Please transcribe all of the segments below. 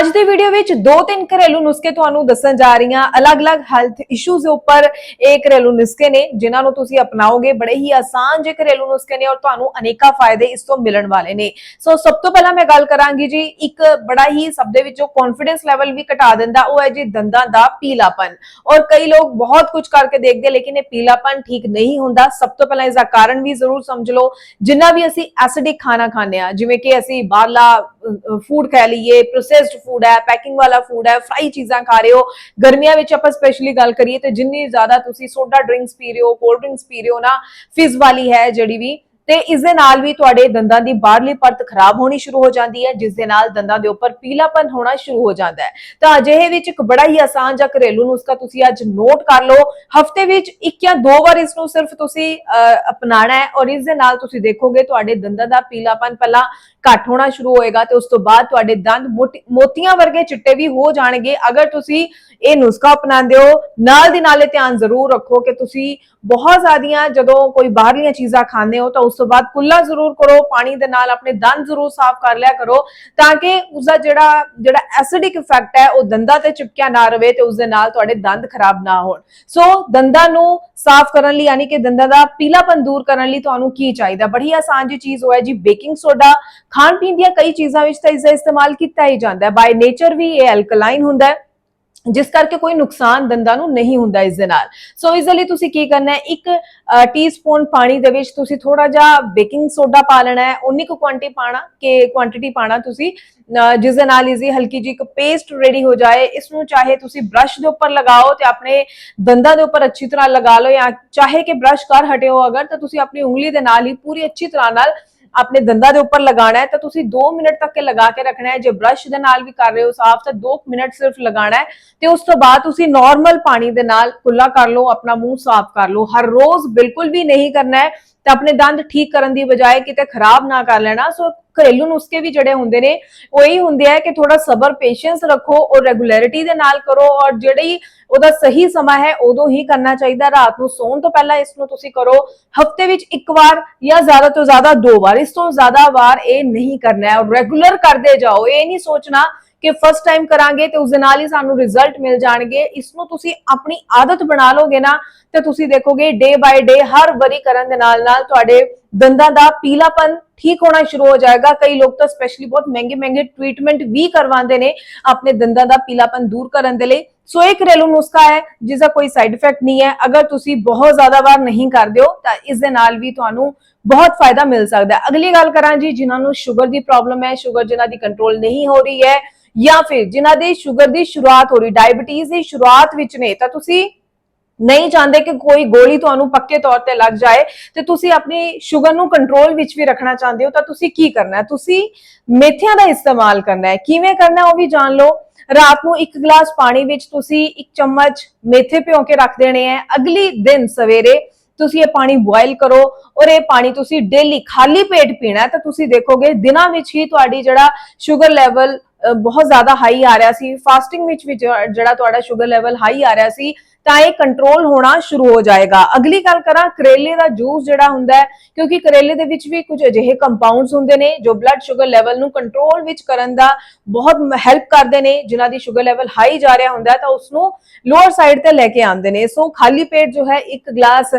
ਅੱਜ ਦੀ ਵੀਡੀਓ ਵਿੱਚ ਦੋ ਤਿੰਨ ਘਰੇਲੂ ਨੁਸਖੇ ਤੁਹਾਨੂੰ ਦੱਸਣ ਜਾ ਰਹੀ ਹਾਂ। ਅਲੱਗ-ਅਲੱਗ ਹੈਲਥ ਇਸ਼ੂਜ਼ ਦੇ ਉੱਪਰ ਇਹ ਘਰੇਲੂ ਨੁਸਖੇ ਨੇ, ਜਿਨ੍ਹਾਂ ਨੂੰ ਤੁਸੀਂ ਅਪਣਾਓਗੇ, ਬੜੇ ਹੀ ਆਸਾਨ ਜੇ ਘਰੇਲੂ ਨੁਸਖੇ ਨੇ ਔਰ ਤੁਹਾਨੂੰ ਅਨੇਕਾਂ ਫਾਇਦੇ ਇਸ ਤੋਂ ਮਿਲਣ ਵਾਲੇ ਨੇ। ਸੋ ਸਭ ਤੋਂ ਪਹਿਲਾਂ ਮੈਂ ਗੱਲ ਕਰਾਂਗੀ ਜੀ, ਇੱਕ ਬੜਾ ਹੀ ਸਭ ਦੇ ਵਿੱਚੋਂ ਕੌਨਫੀਡੈਂਸ ਲੈਵਲ ਵੀ ਘਟਾ ਦਿੰਦਾ, ਉਹ ਹੈ ਜੀ ਦੰਦਾਂ ਦਾ ਪੀਲਾਪਨ। ਔਰ ਕਈ ਲੋਕ ਬਹੁਤ ਕੁਝ ਕਰਕੇ ਦੇਖਦੇ ਲੇਕਿਨ ਇਹ ਪੀਲਾਪਨ ਠੀਕ ਨਹੀਂ ਹੁੰਦਾ। ਸਭ ਤੋਂ ਪਹਿਲਾਂ ਇਸ ਦਾ ਕਾਰਨ ਵੀ ਜ਼ਰੂਰ ਸਮਝ ਲਓ। ਜਿੰਨਾ ਵੀ ਅਸੀਂ ਐਸਿਡਿਕ ਖਾਣਾ ਖਾਂਦੇ ਆ ਜਿਵੇਂ ਕਿ ਅਸੀਂ ਬਾਹਰਲਾ ਫੂਡ ਖਾ ਲਈਏ ਪ੍ਰੋਸੈਸਡ ਫੂਡ ਹੈ ਪੈਕਿੰਗ ਵਾਲਾ ਫੂਡ ਹੈ ਫਰਾਈ ਚੀਜ਼ਾਂ ਖਾ ਰਹੇ ਹੋ। ਗਰਮੀਆਂ ਵਿੱਚ ਆਪਾਂ ਸਪੈਸ਼ਲੀ ਗੱਲ ਕਰੀਏ ਤੇ ਜਿੰਨੀ ਜ਼ਿਆਦਾ ਤੁਸੀਂ ਸੋਡਾ ਡਰਿੰਕਸ ਪੀ ਰਹੇ ਹੋ ਕੋਲਡ ਡਰਿੰਕਸ ਪੀ ਰਹੇ ਹੋ ਨਾ ਫਿਜ਼ ਵਾਲੀ ਹੈ ਜਿਹੜੀ ਵੀ ਤੇ ਇਸ ਦੇ ਨਾਲ ਵੀ ਤੁਹਾਡੇ ਦੰਦਾਂ ਦੀ ਬਾਹਰਲੀ ਪਰਤ ਖਰਾਬ ਹੋਣੀ ਸ਼ੁਰੂ ਹੋ ਜਾਂਦੀ ਹੈ ਜਿਸ ਦੇ ਨਾਲ ਦੰਦਾਂ ਦੇ ਉੱਪਰ ਪੀਲਾਪਨ ਹੋਣਾ ਸ਼ੁਰੂ ਹੋ ਜਾਂਦਾ ਹੈ। ਤਾਂ ਅਜਿਹੇ ਵਿੱਚ ਇੱਕ ਬੜਾ ਹੀ ਆਸਾਨ ਜਾਂ ਘਰੇਲੂ ਨੁਸਖਾ ਤੁਸੀਂ ਅੱਜ ਨੋਟ ਕਰ ਲਓ। ਹਫ਼ਤੇ ਵਿੱਚ ਇੱਕ ਜਾਂ ਦੋ ਵਾਰ ਇਸ ਨੂੰ ਸਿਰਫ ਤੁਸੀਂ ਅਹ, ਅਪਣਾਉਣਾ ਹੈ ਔਰ ਇਸ ਦੇ ਨਾਲ ਤੁਸੀਂ ਦੇਖੋਗੇ ਤੁਹਾਡੇ ਦੰਦਾਂ ਦਾ ਪੀਲਾਪਨ ਪਹਿਲਾਂ ਘੱਟ ਹੋਣਾ ਸ਼ੁਰੂ ਹੋਏਗਾ ਤੇ ਉਸ ਤੋਂ ਬਾਅਦ ਤੁਹਾਡੇ ਦੰਦ ਮੋਟੀ- ਮੋਤੀਆਂ ਵਰਗੇ ਚਿੱਟੇ ਵੀ ਹੋ ਜਾਣਗੇ। ਅਗਰ ਤੁਸੀਂ ਇਹ ਨੁਸਖਾ ਅਪਣਾਉਂਦੇ ਹੋ, ਨਾਲ ਦੀ ਨਾਲੇ ਧਿਆਨ ਜ਼ਰੂਰ ਰੱਖੋ ਕਿ ਤੁਸੀਂ ਬਹੁਤ ਜ਼ਿਆਦੀਆਂ ਜਦੋਂ ਕੋਈ ਬਾਹਰਲੀਆਂ ਚੀਜ਼ਾਂ ਖਾਂਦੇ ਹੋ ਤਾਂ ਉਸ ਤੋਂ ਬਾਅਦ ਕੁੱਲਾ ਜ਼ਰੂਰ ਕਰੋ, ਪਾਣੀ ਦੇ ਨਾਲ ਆਪਣੇ ਦੰਦ ਜ਼ਰੂਰ ਸਾਫ਼ ਕਰ ਲਿਆ ਕਰੋ ਤਾਂ ਕਿ ਉਸ ਦਾ ਜਿਹੜਾ ਜਿਹੜਾ ਐਸਿਡਿਕ ਇਫੈਕਟ ਹੈ ਉਹ ਦੰਦਾਂ ਤੇ ਚਿਪਕਿਆ ਨਾ ਰਵੇ ਤੇ ਉਸ ਦੇ ਨਾਲ ਤੁਹਾਡੇ ਦੰਦ ਖਰਾਬ ਨਾ ਹੋਣ। ਸੋ ਦੰਦਾਂ ਨੂੰ ਸਾਫ਼ ਕਰਨ ਲਈ ਯਾਨੀ ਕਿ ਦੰਦਾਂ ਦਾ ਪੀਲਾਪਨ ਦੂਰ ਕਰਨ ਲਈ ਤੁਹਾਨੂੰ ਕੀ ਚਾਹੀਦਾ? ਬੜੀ ਆਸਾਨ ਜੀ ਚੀਜ਼ ਉਹ ਹੈ ਜੀ, ਬੇਕਿੰਗ ਸੋਡਾ ਖਾਣ ਪੀਣ ਦੀਆਂ ਕਈ ਚੀਜ਼ਾਂ ਵਿੱਚ ਤਾਂ ਇਸ ਦਾ ਇਸਤੇਮਾਲ ਕੀਤਾ ਹੀ ਜਾਂਦਾ ਹੈ। ਬਾਈ ਨੇਚਰ ਵੀ ਇਹ ਐਲਕਲਾਈਨ ਹੁੰਦਾ ਹੈ ਜਿਸ ਕਰਕੇ ਕੋਈ ਨੁਕਸਾਨ ਦੰਦਾਂ ਨੂੰ ਨਹੀਂ ਹੁੰਦਾ ਇਸ ਦੇ ਨਾਲ। ਸੋ ਇਸ ਲਈ ਤੁਸੀਂ ਕੀ ਕਰਨਾ ਹੈ? ਇੱਕ ਟੀਸਪੂਨ ਪਾਣੀ ਦੇ ਵਿੱਚ ਤੁਸੀਂ ਥੋੜਾ ਜਿਹਾ ਬੇਕਿੰਗ ਸੋਡਾ ਪਾ ਲੈਣਾ ਹੈ। ਉਨੀ ਕੁ ਕੁਆਂਟੀ ਪਾਣਾ ਕਿ ਕੁਆਂਟੀਟੀ ਪਾਣਾ ਤੁਸੀਂ ਅਹ, ਜਿਸ ਦੇ ਨਾਲ ਇਜ਼ੀ ਹਲਕੀ ਜਿਹੀ ਇੱਕ ਪੇਸਟ ਰੈਡੀ ਹੋ ਜਾਏ। ਇਸ ਨੂੰ ਚਾਹੇ ਤੁਸੀਂ ਬ੍ਰਸ਼ ਦੇ ਉੱਪਰ ਲਗਾਓ ਤੇ ਆਪਣੇ ਦੰਦਾਂ ਦੇ ਉੱਪਰ ਅੱਛੀ ਤਰ੍ਹਾਂ ਲਗਾ ਲਓ ਜਾਂ ਚਾਹੇ ਕਿ ਬ੍ਰਸ਼ ਕਰ ਹਟਿਓ ਅਗਰ ਤਾਂ ਤੁਸੀਂ ਆਪਣੀ ਉਂਗਲੀ ਦੇ ਨਾਲ ਹੀ ਪੂਰੀ ਅੱਛੀ ਤਰ੍ਹਾਂ ਨਾਲ ਆਪਣੇ ਦੰਦਾਂ ਦੇ ਉੱਪਰ ਲਗਾਉਣਾ ਹੈ, ਤਾਂ ਤੁਸੀਂ 2 ਮਿੰਟ ਤੱਕ ਇਹ ਲਗਾ ਕੇ ਰੱਖਣਾ ਹੈ। ਜੇ ਬ੍ਰਸ਼ ਦੇ ਨਾਲ ਵੀ ਕਰ ਰਹੇ ਹੋ, ਸਾਫ਼, ਤਾਂ 2 ਮਿੰਟ ਸਿਰਫ ਲਗਾਉਣਾ ਹੈ ਤੇ ਉਸ ਤੋਂ ਬਾਅਦ ਤੁਸੀਂ ਨਾਰਮਲ ਪਾਣੀ ਦੇ ਨਾਲ ਕੁੱਲਾ ਕਰ ਲਓ, ਆਪਣਾ ਮੂੰਹ ਸਾਫ਼ ਕਰ ਲਓ। ਹਰ ਰੋਜ਼ ਬਿਲਕੁਲ ਵੀ ਨਹੀਂ ਕਰਨਾ ਹੈ। ਤੇ ਆਪਣੇ ਦੰਦ ਠੀਕ ਕਰਨ ਦੀ ਬਜਾਏ ਕਿਤੇ ਖਰਾਬ ਨਾ ਕਰ ਲੈਣਾ। ਸੋ ਘਰੇਲੂ ਨੁਸਖੇ ਵੀ ਜਿਹੜੇ ਹੁੰਦੇ ਨੇ, ਉਹ ਹੀ ਹੁੰਦੇ ਆ ਕਿ ਥੋੜਾ ਸਬਰ ਪੇਸ਼ੈਂਸ ਰੱਖੋ ਔਰ ਰੈਗੂਲਰਿਟੀ ਦੇ ਨਾਲ ਕਰੋ ਔਰ ਜਿਹੜੀ ਉਹਦਾ ਸਹੀ ਸਮਾਂ ਹੈ, ਉਦੋਂ ਹੀ ਕਰਨਾ ਚਾਹੀਦਾ। ਰਾਤ ਨੂੰ ਸੌਣ ਤੋਂ ਪਹਿਲਾਂ ਇਸ ਨੂੰ ਤੁਸੀਂ ਕਰੋ। ਹਫ਼ਤੇ ਵਿੱਚ ਇੱਕ ਵਾਰ ਜਾਂ ਜ਼ਿਆਦਾ ਤੋਂ ਜ਼ਿਆਦਾ ਦੋ ਵਾਰ, ਇਸ ਤੋਂ ਜ਼ਿਆਦਾ ਵਾਰ ਇਹ ਨਹੀਂ ਕਰਨਾ ਹੈ। ਔਰ ਰੈਗੂਲਰ ਕਰਦੇ ਜਾਓ। ਇਹ ਨਹੀਂ ਸੋਚਣਾ ਕਿ ਫਸਟ ਟਾਈਮ ਕਰਾਂਗੇ ਤੇ ਉਸ ਦੇ ਨਾਲ ਹੀ ਸਾਨੂੰ ਰਿਜ਼ਲਟ ਮਿਲ ਜਾਣਗੇ। ਇਸ ਨੂੰ ਤੁਸੀਂ ਆਪਣੀ ਆਦਤ ਬਣਾ ਲਓਗੇ ਨਾ, ਤੇ ਤੁਸੀਂ ਦੇਖੋਗੇ ਡੇ ਬਾਏ ਡੇ ਹਰ ਵਾਰੀ ਕਰਨ ਦੇ ਨਾਲ ਨਾਲ ਤੁਹਾਡੇ ਦੰਦਾਂ ਦਾ ਪੀਲਾਪਨ ਠੀਕ ਹੋਣਾ ਸ਼ੁਰੂ ਹੋ ਜਾਏਗਾ। ਕਈ ਲੋਕ ਤਾਂ ਸਪੈਸ਼ਲੀ ਬਹੁਤ ਮਹਿੰਗੇ ਮਹਿੰਗੇ ਟ੍ਰੀਟਮੈਂਟ ਵੀ ਕਰਵਾਉਂਦੇ ਨੇ ਆਪਣੇ ਦੰਦਾਂ ਦਾ ਪੀਲਾਪਨ ਦੂਰ ਕਰਨ ਦੇ ਲਈ। ਸੋ ਇਹ ਘਰੇਲੂ ਨੁਸਖਾ ਹੈ ਜਿਸ ਦਾ ਕੋਈ ਸਾਈਡ ਇਫੈਕਟ ਨਹੀਂ ਹੈ। ਅਗਰ ਤੁਸੀਂ ਬਹੁਤ ਜ਼ਿਆਦਾ ਵਾਰ ਨਹੀਂ ਕਰਦੇ ਹੋ, ਤਾਂ ਇਸ ਦੇ ਨਾਲ ਵੀ ਤੁਹਾਨੂੰ ਬਹੁਤ ਫਾਇਦਾ ਮਿਲ ਸਕਦਾ ਹੈ। ਅਗਲੀ ਗੱਲ ਕਰਾਂ ਜੀ, ਜਿਨ੍ਹਾਂ ਨੂੰ ਸ਼ੂਗਰ ਦੀ ਪ੍ਰੋਬਲਮ ਹੈ ਸ਼ੂਗਰ ਜਿਨ੍ਹਾਂ ਦੀ ਕੰਟਰੋਲ ਨਹੀਂ ਹੋ ਰਹੀ ਹੈ ਜਾਂ ਫਿਰ ਜਿਨ੍ਹਾਂ ਦੀ ਸ਼ੂਗਰ ਦੀ ਸ਼ੁਰੂਆਤ ਹੋ ਰਹੀ ਡਾਇਬੀਟੀਜ਼ ਦੀ ਸ਼ੁਰੂਆਤ ਵਿੱਚ ਨੇ, ਤਾਂ ਤੁਸੀਂ ਨਹੀਂ ਚਾਹੁੰਦੇ ਕਿ ਕੋਈ ਗੋਲੀ ਤੁਹਾਨੂੰ ਪੱਕੇ ਤੌਰ ਤੇ ਲੱਗ ਜਾਏ ਤੇ ਤੁਸੀਂ ਆਪਣੀ ਸ਼ੂਗਰ ਨੂੰ ਕੰਟਰੋਲ ਵਿੱਚ ਵੀ ਰੱਖਣਾ ਚਾਹੁੰਦੇ ਹੋ, ਤਾਂ ਤੁਸੀਂ ਕੀ ਕਰਨਾ ਹੈ? ਤੁਸੀਂ ਮੇਥਿਆਂ ਦਾ ਇਸਤੇਮਾਲ ਕਰਨਾ ਹੈ। ਕਿਵੇਂ ਕਰਨਾ ਉਹ ਵੀ ਜਾਣ ਲਓ। ਰਾਤ ਨੂੰ ਇੱਕ ਗਲਾਸ ਪਾਣੀ ਵਿੱਚ ਤੁਸੀਂ ਇੱਕ ਚਮਚ ਮੇਥੇ ਭਿਓ ਕੇ ਰੱਖ ਦੇਣੇ ਹੈ। ਅਗਲੀ ਦਿਨ ਸਵੇਰੇ ਤੁਸੀਂ ਇਹ ਪਾਣੀ ਬੋਇਲ ਕਰੋ ਔਰ ਇਹ ਪਾਣੀ ਤੁਸੀਂ ਡੇਲੀ ਖਾਲੀ ਪੇਟ ਪੀਣਾ ਤਾਂ ਤੁਸੀਂ ਦੇਖੋਗੇ ਦਿਨਾਂ ਵਿੱਚ ਹੀ ਤੁਹਾਡੀ ਜਿਹੜਾ ਸ਼ੂਗਰ ਲੈਵਲ ਬਹੁਤ ਜ਼ਿਆਦਾ ਹਾਈ ਆ ਰਿਹਾ ਸੀ। ਫਾਸਟਿੰਗ ਵਿੱਚ ਵੀ ਜਿਹੜਾ ਤੁਹਾਡਾ ਸ਼ੂਗਰ ਲੈਵਲ ਹਾਈ ਆ ਰਿਹਾ ਸੀ, ਤਾਂ ਇਹ ਕੰਟਰੋਲ ਹੋਣਾ ਸ਼ੁਰੂ ਹੋ ਜਾਏਗਾ। ਅਗਲੀ ਗੱਲ ਕਰਾਂ, ਕਰੇਲੇ ਦਾ ਜੂਸ ਜਿਹੜਾ ਹੁੰਦਾ ਹੈ, ਕਿਉਂਕਿ ਕਰੇਲੇ ਦੇ ਵਿੱਚ ਵੀ ਕੁਝ ਅਜਿਹੇ ਕੰਪਾਊਂਡਸ ਹੁੰਦੇ ਨੇ, ਜੋ ਬਲੱਡ ਸ਼ੂਗਰ ਲੈਵਲ ਨੂੰ ਕੰਟਰੋਲ ਵਿੱਚ ਕਰਨ ਦਾ ਬਹੁਤ ਹੈਲਪ ਕਰਦੇ ਨੇ। ਜਿਨ੍ਹਾਂ ਦੀ ਸ਼ੂਗਰ ਲੈਵਲ ਹਾਈ ਜਾ ਰਿਹਾ ਹੁੰਦਾ ਤਾਂ ਉਸ ਨੂੰ ਲੋਅਰ ਸਾਈਡ ਤੇ ਲੈ ਕੇ ਆਉਂਦੇ ਨੇ। ਸੋ ਖਾਲੀ ਪੇਟ ਜੋ ਹੈ, ਇੱਕ ਗਲਾਸ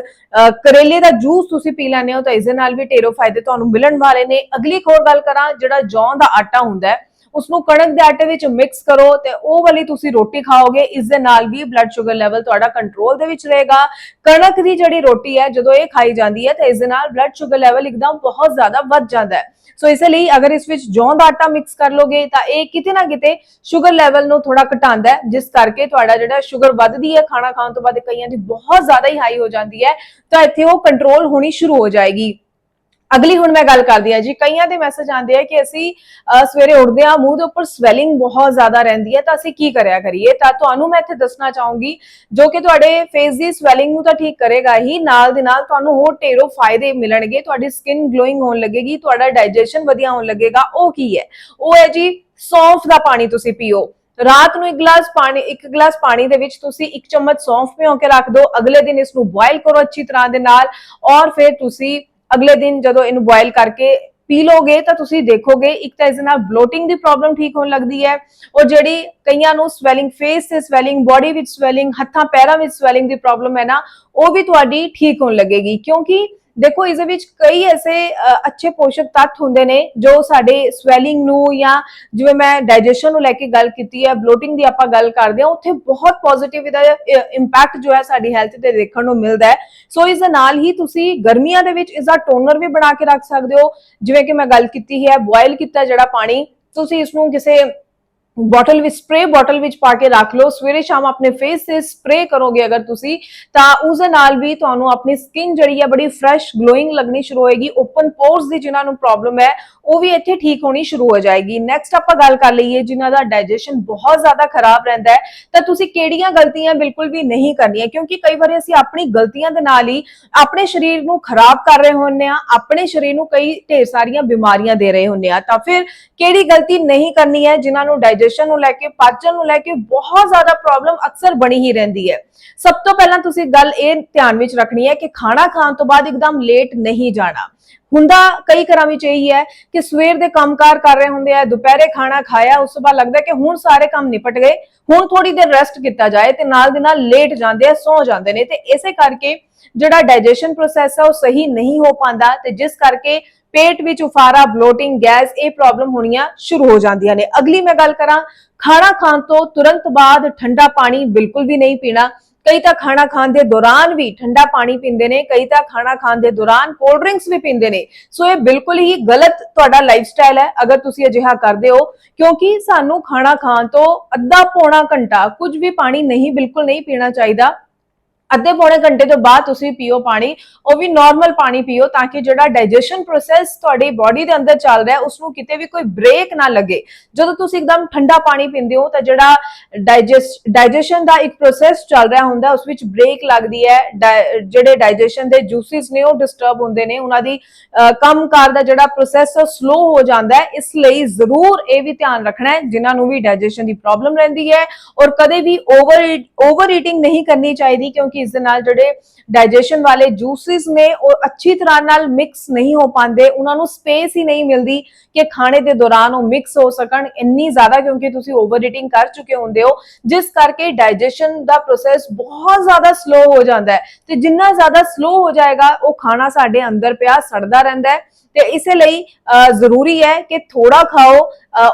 ਕਰੇਲੇ ਦਾ ਜੂਸ ਤੁਸੀਂ ਪੀ ਲੈਂਦੇ ਹੋ, ਤਾਂ ਇਸ ਦੇ ਨਾਲ ਵੀ ਢੇਰੋਂ ਫਾਇਦੇ ਤੁਹਾਨੂੰ ਮਿਲਣ ਵਾਲੇ ਨੇ। ਅਗਲੀ ਹੋਰ ਗੱਲ ਕਰਾਂ, ਜਿਹੜਾ ਜੌਂ ਦਾ ਆਟਾ ਹੁੰਦਾ ਹੈ ਉਸ ਨੂੰ ਕਣਕ ਦੇ ਆਟੇ ਵਿੱਚ ਮਿਕਸ ਕਰੋ ਤੇ ਉਹ ਵਾਲੀ ਤੁਸੀਂ ਰੋਟੀ ਖਾਓਗੇ, ਇਸ ਦੇ ਨਾਲ ਵੀ ਬਲੱਡ ਸ਼ੂਗਰ ਲੈਵਲ ਤੁਹਾਡਾ ਕੰਟਰੋਲ ਦੇ ਵਿੱਚ ਰਹੇਗਾ। ਕਣਕ ਦੀ ਜਿਹੜੀ ਰੋਟੀ ਹੈ, ਜਦੋਂ ਇਹ ਖਾਈ ਜਾਂਦੀ ਹੈ, ਤਾਂ ਇਸ ਦੇ ਨਾਲ ਬਲੱਡ ਸ਼ੂਗਰ ਲੈਵਲ ਇੱਕਦਮ ਬਹੁਤ ਜ਼ਿਆਦਾ ਵੱਧ ਜਾਂਦਾ ਹੈ। ਸੋ ਇਸੇ ਲਈ ਅਗਰ ਇਸ ਵਿੱਚ ਜੌਂ ਦਾ ਆਟਾ ਮਿਕਸ ਕਰ ਲੋਗੇ, ਤਾਂ ਇਹ ਕਿਤੇ ਨਾ ਕਿਤੇ ਸ਼ੂਗਰ ਲੈਵਲ ਨੂੰ ਥੋੜਾ ਘਟਾਉਂਦਾ ਹੈ, ਜਿਸ ਕਰਕੇ ਤੁਹਾਡਾ ਜਿਹੜਾ ਸ਼ੂਗਰ ਵੱਧਦੀ ਹੈ, ਖਾਣਾ ਖਾਣ ਤੋਂ ਬਾਅਦ ਕਈਆਂ ਦੀ ਬਹੁਤ ਜ਼ਿਆਦਾ ਹੀ ਹਾਈ ਹੋ ਜਾਂਦੀ ਹੈ, ਤਾਂ ਇੱਥੇ ਉਹ ਕੰਟਰੋਲ ਹੋਣੀ ਸ਼ੁਰੂ ਹੋ ਜਾਏਗੀ। ਅਗਲੀ ਹੁਣ ਮੈਂ ਗੱਲ ਕਰਦੀ ਆ ਜੀ, ਕਈਆਂ ਦੇ ਮੈਸੇਜ ਆਉਂਦੇ ਆ ਕਿ ਅਸੀਂ ਸਵੇਰੇ ਉੱਠਦੇ ਆ ਮੂੰਹ ਦੇ ਉੱਪਰ ਸਵੈਲਿੰਗ ਬਹੁਤ ਜ਼ਿਆਦਾ ਰਹਿੰਦੀ ਹੈ, ਤਾਂ ਅਸੀਂ ਕੀ ਕਰਿਆ ਕਰੀਏ? ਤਾਂ ਤੁਹਾਨੂੰ ਮੈਂ ਇੱਥੇ ਦੱਸਣਾ ਚਾਹੂੰਗੀ, ਜੋ ਕਿ ਤੁਹਾਡੇ ਫੇਸ ਦੀ ਸਵੈਲਿੰਗ ਨੂੰ ਤਾਂ ਠੀਕ ਕਰੇਗਾ ਹੀ, ਨਾਲ ਦੇ ਨਾਲ ਤੁਹਾਨੂੰ ਹੋਰ ਢੇਰੋਂ ਫਾਇਦੇ ਮਿਲਣਗੇ, ਤੁਹਾਡੀ ਸਕਿਨ ਗਲੋਇੰਗ ਹੋਣ ਲੱਗੇਗੀ, ਤੁਹਾਡਾ ਡਾਈਜੈਸ਼ਨ ਵਧੀਆ ਹੋਣ ਲੱਗੇਗਾ, ਉਹ ਕੀ ਹੈ? ਉਹ ਹੈ ਜੀ, ਸੌਂਫ ਦਾ ਪਾਣੀ ਤੁਸੀਂ ਪੀਓ। ਰਾਤ ਨੂੰ ਇੱਕ ਗਲਾਸ ਪਾਣੀ, ਇੱਕ ਗਲਾਸ ਪਾਣੀ ਦੇ ਵਿੱਚ ਤੁਸੀਂ ਇੱਕ ਚਮਚ ਸੌਂਫ ਭਿਓ ਕੇ ਰੱਖ ਦਿਓ, ਅਗਲੇ ਦਿਨ ਇਸ ਨੂੰ ਬੋਇਲ ਕਰੋ ਅੱਛੀ ਤਰ੍ਹਾਂ ਦੇ ਨਾਲ, ਔਰ ਫਿਰ ਤੁਸੀਂ ਅਗਲੇ ਦਿਨ ਜਦੋਂ ਇਹਨੂੰ ਬੋਇਲ ਕਰਕੇ ਪੀ ਲੋਗੇ ਤਾਂ ਤੁਸੀਂ ਦੇਖੋਗੇ, ਇੱਕ ਤਾਂ ਇਸ ਦੇ ਨਾਲ ਬਲੋਟਿੰਗ ਦੀ ਪ੍ਰੋਬਲਮ ਠੀਕ ਹੋਣ ਲੱਗਦੀ ਹੈ। ਔਰ ਜਿਹੜੀ ਕਈਆਂ ਨੂੰ ਸਵੈਲਿੰਗ ਫੇਸ ਤੇ ਸਵੈਲਿੰਗ ਬਾਡੀ ਵਿੱਚ ਸਵੈਲਿੰਗ ਹੱਥਾਂ, ਪੈਰਾਂ ਵਿੱਚ ਸਵੈਲਿੰਗ ਦੀ ਪ੍ਰੋਬਲਮ ਹੈ ਨਾ, ਉਹ ਵੀ ਤੁਹਾਡੀ ਠੀਕ ਹੋਣ ਲੱਗੇਗੀ। ਕਿਉਂਕਿ ਦੇਖੋ, ਇਸ ਦੇ ਵਿੱਚ ਕਈ ਐਸੇ ਅੱਛੇ ਪੋਸ਼ਕ ਤੱਤ ਹੁੰਦੇ ਨੇ ਜੋ ਸਾਡੇ ਸਵੈਲਿੰਗ ਨੂੰ ਜਾਂ ਜਿਵੇਂ ਮੈਂ ਡਾਈਜੈਸ਼ਨ ਨੂੰ ਲੈ ਕੇ ਗੱਲ ਕੀਤੀ ਹੈ ਬਲੋਟਿੰਗ ਦੀ ਆਪਾਂ ਗੱਲ ਕਰਦੇ ਹਾਂ, ਉੱਥੇ ਬਹੁਤ ਪੋਜ਼ਿਟਿਵ ਇਹਦਾ ਇੰਪੈਕਟ ਜੋ ਹੈ ਸਾਡੀ ਹੈਲਥ ਤੇ ਦੇਖਣ ਨੂੰ ਮਿਲਦਾ ਹੈ। ਸੋ ਇਸ ਦੇ ਨਾਲ ਹੀ ਤੁਸੀਂ ਗਰਮੀਆਂ ਦੇ ਵਿੱਚ ਇਸ ਦਾ ਟੋਨਰ ਵੀ ਬਣਾ ਕੇ ਰੱਖ ਸਕਦੇ ਹੋ। ਜਿਵੇਂ ਕਿ ਮੈਂ ਗੱਲ ਕੀਤੀ ਹੈ ਬੋਇਲ ਕੀਤਾ ਜਿਹੜਾ ਪਾਣੀ, ਤੁਸੀਂ ਇਸ ਨੂੰ ਕਿਸੇ ਬੋਟਲ ਵਿੱਚ ਸਪਰੇ ਬੋਟਲ ਵਿੱਚ ਪਾ ਕੇ ਰੱਖ ਲਓ। ਸਵੇਰੇ ਸ਼ਾਮ ਆਪਣੇ ਫੇਸ ਤੇ ਸਪਰੇ ਕਰੋਗੇ ਅਗਰ ਤੁਸੀਂ, ਤਾਂ ਉਸ ਦੇ ਨਾਲ ਵੀ ਤੁਹਾਨੂੰ ਆਪਣੀ ਸਕਿਨ ਜਿਹੜੀ ਹੈ ਬੜੀ ਫਰੈਸ਼ ਗਲੋਇੰਗ ਲੱਗਣੀ ਸ਼ੁਰੂ ਹੋਏਗੀ। ਓਪਨ ਪੋਰਸ ਦੀ ਜਿਨ੍ਹਾਂ ਨੂੰ ਪ੍ਰੋਬਲਮ ਹੈ, ਉਹ ਵੀ ਇੱਥੇ ਠੀਕ ਹੋਣੀ ਸ਼ੁਰੂ ਹੋ ਜਾਏਗੀ। ਨੈਕਸਟ ਆਪਾਂ ਗੱਲ ਕਰ ਲਈਏ, ਜਿਨ੍ਹਾਂ ਦਾ ਡਾਈਜੈਸ਼ਨ ਬਹੁਤ ਜ਼ਿਆਦਾ ਖਰਾਬ ਰਹਿੰਦਾ ਹੈ, ਤਾਂ ਤੁਸੀਂ ਕਿਹੜੀਆਂ ਗਲਤੀਆਂ ਬਿਲਕੁਲ ਵੀ ਨਹੀਂ ਕਰਨੀਆਂ? ਕਿਉਂਕਿ ਕਈ ਵਾਰੀ ਅਸੀਂ ਆਪਣੀ ਗਲਤੀਆਂ ਦੇ ਨਾਲ ਹੀ ਆਪਣੇ ਸਰੀਰ ਨੂੰ ਖਰਾਬ ਕਰ ਰਹੇ ਹੁੰਨੇ ਆ ਆਪਣੇ ਸਰੀਰ ਨੂੰ ਕਈ ਢੇਰ ਸਾਰੀਆਂ ਬਿਮਾਰੀਆਂ ਦੇ ਰਹੇ ਹੁੰਨੇ ਆ ਤਾਂ ਫਿਰ ਕਿਹੜੀ ਗਲਤੀ ਨਹੀਂ ਕਰਨੀ ਹੈ, ਜਿਨ੍ਹਾਂ ਨੂੰ ਡਾਈਜੈਸ਼ਨ ਨੂੰ ਲੈ ਕੇ, ਪਾਚਨ ਨੂੰ ਲੈ ਕੇ ਬਹੁਤ ਜ਼ਿਆਦਾ ਪ੍ਰੋਬਲਮ ਅਕਸਰ ਬਣੀ ਹੀ ਰਹਿੰਦੀ ਹੈ। ਸਭ ਤੋਂ ਪਹਿਲਾਂ ਤੁਸੀਂ ਗੱਲ ਇਹ ਧਿਆਨ ਵਿੱਚ ਰੱਖਣੀ ਹੈ ਕਿ ਖਾਣਾ ਖਾਣ ਤੋਂ ਬਾਅਦ ਇੱਕਦਮ ਲੇਟ ਨਹੀਂ ਜਾਣਾ। ਹੁੰਦਾ ਕਈ ਘਰਾਂ ਵਿੱਚ ਇਹੀ ਹੈ ਕਿ ਸਵੇਰ ਦੇ ਕੰਮਕਾਰ ਕਰ ਰਹੇ ਹੁੰਦੇ ਆ, ਦੁਪਹਿਰੇ ਖਾਣਾ ਖਾਇਆ, ਉਸ ਤੋਂ ਬਾਅਦ ਲੱਗਦਾ ਕਿ ਹੁਣ ਸਾਰੇ ਕੰਮ ਨਿਪਟ ਗਏ, ਹੁਣ ਥੋੜੀ ਦੇਰ ਰੈਸਟ ਕੀਤਾ ਜਾਏ ਤੇ ਨਾਲ ਦੇ ਨਾਲ ਲੇਟ ਜਾਂਦੇ ਆ, ਸੌ ਜਾਂਦੇ ਨੇ ਤੇ ਇਸੇ ਕਰਕੇ ਜਿਹੜਾ ਡਾਈਜੈਸ਼ਨ ਪ੍ਰੋਸੈਸ ਹੈ ਉਹ ਸਹੀ ਨਹੀਂ ਹੋ ਪਾਉਂਦਾ ਤੇ ਜਿਸ ਕਰਕੇ ਪੇਟ ਵਿੱਚ ਉਫਾਰਾ ਬਲੋਟਿੰਗ ਗੈਸ ਇਹ ਪ੍ਰੋਬਲਮ ਹੋਣੀਆਂ ਸ਼ੁਰੂ ਹੋ ਜਾਂਦੀਆਂ ਨੇ। ਅਗਲੀ ਮੈਂ ਗੱਲ ਕਰਾਂ, ਖਾਣਾ ਖਾਣ ਤੋਂ ਤੁਰੰਤ ਬਾਅਦ ਠੰਡਾ ਪਾਣੀ ਬਿਲਕੁਲ ਵੀ ਨਹੀਂ ਪੀਣਾ। ਕਈ ਤਾਂ ਖਾਣਾ ਖਾਣ ਦੇ ਦੌਰਾਨ ਵੀ ਠੰਡਾ ਪਾਣੀ ਪੀਂਦੇ ਨੇ, ਕਈ ਤਾਂ ਖਾਣਾ ਖਾਣ ਦੇ ਦੌਰਾਨ ਕੋਲਡ ਡਰਿੰਕਸ ਵੀ ਪੀਂਦੇ ਨੇ। ਸੋ ਇਹ ਬਿਲਕੁਲ ਹੀ ਗਲਤ ਤੁਹਾਡਾ ਲਾਈਫ ਸਟਾਈਲ ਹੈ, ਅਗਰ ਤੁਸੀਂ ਅਜਿਹਾ ਕਰਦੇ ਹੋ, ਕਿਉਂਕਿ ਸਾਨੂੰ ਖਾਣਾ ਖਾਣ ਤੋਂ ਅੱਧਾ ਪੌਣਾ ਘੰਟਾ ਕੁਝ ਵੀ ਪਾਣੀ ਨਹੀਂ, ਬਿਲਕੁਲ ਨਹੀਂ ਪੀਣਾ ਚਾਹੀਦਾ। ਅੱਧੇ ਪੌਣੇ ਘੰਟੇ ਤੋਂ ਬਾਅਦ ਤੁਸੀਂ ਪੀਓ ਪਾਣੀ ਉਹ ਵੀ ਨਾਰਮਲ ਪਾਣੀ ਪੀਓ ਤਾਂ ਕਿ ਜਿਹੜਾ ਡਾਈਜੈਸ਼ਨ ਪ੍ਰੋਸੈਸ ਤੁਹਾਡੀ ਬਾਡੀ ਦੇ ਅੰਦਰ ਚੱਲ ਰਿਹਾ ਉਸ ਨੂੰ ਕਿਤੇ ਵੀ ਕੋਈ ਬ੍ਰੇਕ ਨਾ ਲੱਗੇ। ਜਦੋਂ ਤੁਸੀਂ ਇੱਕਦਮ ਠੰਡਾ ਪਾਣੀ ਪੀਂਦੇ ਹੋ ਤਾਂ ਜਿਹੜਾ ਡਾਈਜੈਸ਼ਨ ਦਾ ਇੱਕ ਪ੍ਰੋਸੈਸ ਚੱਲ ਰਿਹਾ ਹੁੰਦਾ ਉਸ ਵਿੱਚ ਬ੍ਰੇਕ ਲੱਗਦੀ ਹੈ। ਡਾਈ- ਜਿਹੜੇ ਡਾਈਜੈਸ਼ਨ ਦੇ ਜੂਸਿਸ ਨੇ ਉਹ ਡਿਸਟਰਬ ਹੁੰਦੇ ਨੇ ਉਹਨਾਂ ਦੀ ਅਹ, ਕੰਮਕਾਰ ਦਾ ਜਿਹੜਾ ਪ੍ਰੋਸੈਸ ਉਹ ਸਲੋ ਹੋ ਜਾਂਦਾ ਹੈ। ਇਸ ਲਈ ਜ਼ਰੂਰ ਇਹ ਵੀ ਧਿਆਨ ਰੱਖਣਾ ਹੈ ਜਿਨ੍ਹਾਂ ਨੂੰ ਵੀ ਡਾਈਜੈਸ਼ਨ ਦੀ ਪ੍ਰੋਬਲਮ ਰਹਿੰਦੀ ਹੈ ਔਰ ਕਦੇ ਵੀ ਓਵਰ ਓਵਰ ਈਟਿੰਗ ਨਹੀਂ ਕਰਨੀ ਚਾਹੀਦੀ ਕਿਉਂਕਿ ਇਸ ਦੇ ਨਾਲ ਜਿਹੜੇ ਡਾਈਜੈਸ਼ਨ ਵਾਲੇ ਜੂਸਿਸ ਨੇ ਉਹ ਅੱਛੀ ਤਰ੍ਹਾਂ ਨਾਲ ਮਿਕਸ ਨਹੀਂ ਹੋ ਪਾਉਂਦੇ ਉਹਨਾਂ ਨੂੰ ਸਪੇਸ ਹੀ ਨਹੀਂ ਮਿਲਦੀ ਕਿ ਖਾਣੇ ਦੇ ਦੌਰਾਨ ਉਹ ਮਿਕਸ ਹੋ ਸਕਣ ਇੰਨੀ ਜ਼ਿਆਦਾ ਕਿਉਂਕਿ ਤੁਸੀਂ ਓਵਰ ਈਟਿੰਗ ਕਰ ਚੁੱਕੇ ਹੁੰਦੇ ਹੋ ਜਿਸ ਕਰਕੇ ਡਾਈਜੈਸ਼ਨ ਦਾ ਪ੍ਰੋਸੈਸ ਬਹੁਤ ਜ਼ਿਆਦਾ ਸਲੋ ਹੋ ਜਾਂਦਾ ਹੈ ਤੇ ਜਿੰਨਾ ਜ਼ਿਆਦਾ ਸਲੋ ਹੋ ਜਾਏਗਾ ਉਹ ਖਾਣਾ ਸਾਡੇ ਅੰਦਰ ਪਿਆ ਸੜਦਾ ਰਹਿੰਦਾ ਹੈ ਤੇ ਇਸੇ ਲਈ ਅਹ, ਜ਼ਰੂਰੀ ਹੈ ਕਿ ਥੋੜਾ ਖਾਓ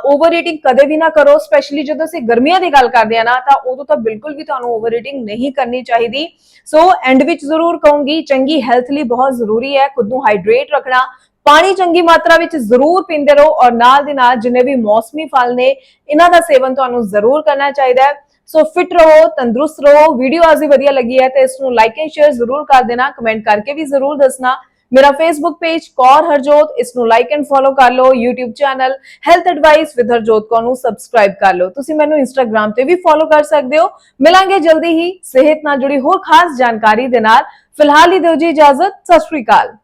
ਓਵਰ ਈਟਿੰਗ ਕਦੇ ਵੀ ਨਾ ਕਰੋ ਸਪੈਸ਼ਲੀ ਜਦੋਂ ਅਸੀਂ ਗਰਮੀਆਂ ਦੀ ਗੱਲ ਕਰਦੇ ਆ ਨਾ, ਤਾਂ ਉਦੋਂ ਤਾਂ ਬਿਲਕੁਲ ਵੀ ਤੁਹਾਨੂੰ ਓਵਰ ਈਟਿੰਗ ਨਹੀਂ ਕਰਨੀ ਚਾਹੀਦੀ। ਸੋ ਐਂਡ ਵਿੱਚ ਜ਼ਰੂਰ ਕਹੂੰਗੀ, ਚੰਗੀ ਹੈਲਥ ਲਈ ਬਹੁਤ ਜ਼ਰੂਰੀ ਹੈ, ਖੁਦ ਨੂੰ ਹਾਈਡਰੇਟ ਰੱਖਣਾ। ਪਾਣੀ ਚੰਗੀ ਮਾਤਰਾ ਵਿੱਚ ਜ਼ਰੂਰ ਪੀਂਦੇ ਰਹੋ ਔਰ ਨਾਲ ਦੇ ਨਾਲ ਜਿੰਨੇ ਵੀ ਮੌਸਮੀ ਫਲ ਨੇ, ਇਹਨਾਂ ਦਾ ਸੇਵਨ ਤੁਹਾਨੂੰ ਜ਼ਰੂਰ ਕਰਨਾ ਚਾਹੀਦਾ ਹੈ। ਸੋ ਫਿਟ ਰਹੋ, ਤੰਦਰੁਸਤ ਰਹੋ ਵੀਡੀਓ ਅੱਜ ਦੀ ਵਧੀਆ ਲੱਗੀ ਹੈ, ਤੇ ਇਸ ਨੂੰ ਲਾਈਕ ਐਂਡ ਸ਼ੇਅਰ ਜ਼ਰੂਰ ਕਰ ਦੇਣਾ ਕਮੈਂਟ ਕਰਕੇ ਵੀ ਜ਼ਰੂਰ ਦੱਸਣਾ। ਮੇਰਾ ਫੇਸਬੁੱਕ ਪੇਜ ਕੌਰ ਹਰਜੋਤ ਇਸ ਨੂੰ ਲਾਈਕ ਐਂਡ ਫੋਲੋ ਕਰ ਲਓ, YouTube channel health advice with Harjot Kaur ਨੂੰ ਸਬਸਕ੍ਰਾਈਬ ਕਰ ਲਓ। ਤੁਸੀਂ ਮੈਨੂੰ Instagram ਤੇ ਵੀ ਫੋਲੋ ਕਰ ਸਕਦੇ ਹੋ। ਮਿਲਾਂਗੇ ਜਲਦੀ ਹੀ ਸਿਹਤ ਨਾਲ ਜੁੜੀ ਹੋਰ ਖਾਸ ਜਾਣਕਾਰੀ ਦੇ ਨਾਲ। ਫਿਲਹਾਲ ਹੀ ਦਿਓ ਜੀ ਇਜਾਜ਼ਤ, ਸਤਿ ਸ਼੍ਰੀ ਅਕਾਲ।